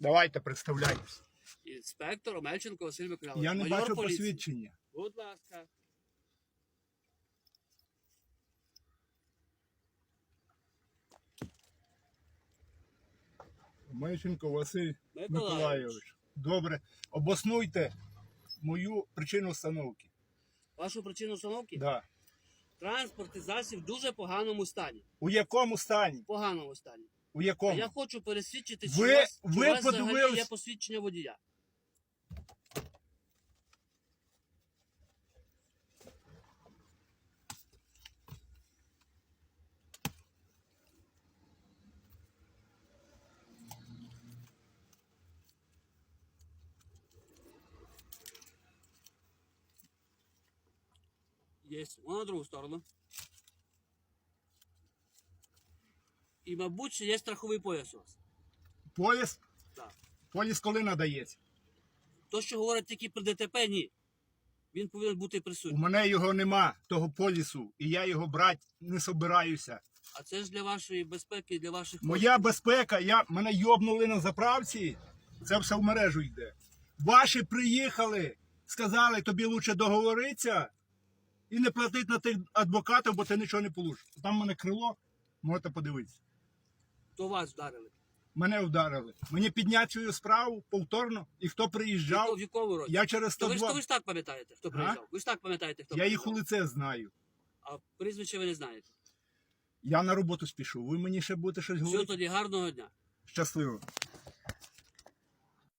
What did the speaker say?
Давайте, представляйтесь. Інспектор Омельченко Василь Миколаївич. Я не майор бачу поліції. посвідчення. Будь ласка. Мельченко Василь Миколаївич. Миколайович. Добре. Обоснуйте мою причину установки. Вашу причину установки? Да. Транспортний засіб в дуже поганому стані. У якому стані? В поганому стані. У якому? я хочу пересвідчити, чи Ви- у вас, ви чи у вас взагалі подивились- є посвідчення водія. Є. Вон на другу сторону. І, мабуть, ще є страховий пояс у вас. Поїзд? Так. Поїзд коли надається? То, що говорять тільки при ДТП, ні. Він повинен бути присутній. У мене його нема, того полісу, і я його брати не собираюся. А це ж для вашої безпеки, для ваших Моя безпека, я, мене йобнули на заправці, це все в мережу йде. Ваші приїхали, сказали, тобі краще договоритися і не платити на тих адвокатів, бо ти нічого не получиш. Там в мене крило, можете подивитися. То вас вдарили. Мене вдарили. Мені підняти цю справу повторно, і хто В приїжджав, якому році? я через То ви ж, то ви ж так пам'ятаєте, хто А? приїжджав. Ви ж так пам'ятаєте, хто Я їх у приїжджав. лице знаю. А прізвище ви не знаєте. Я на роботу спішу. Ви мені ще будете щось Все говорити? тоді гарного дня. Щасливо.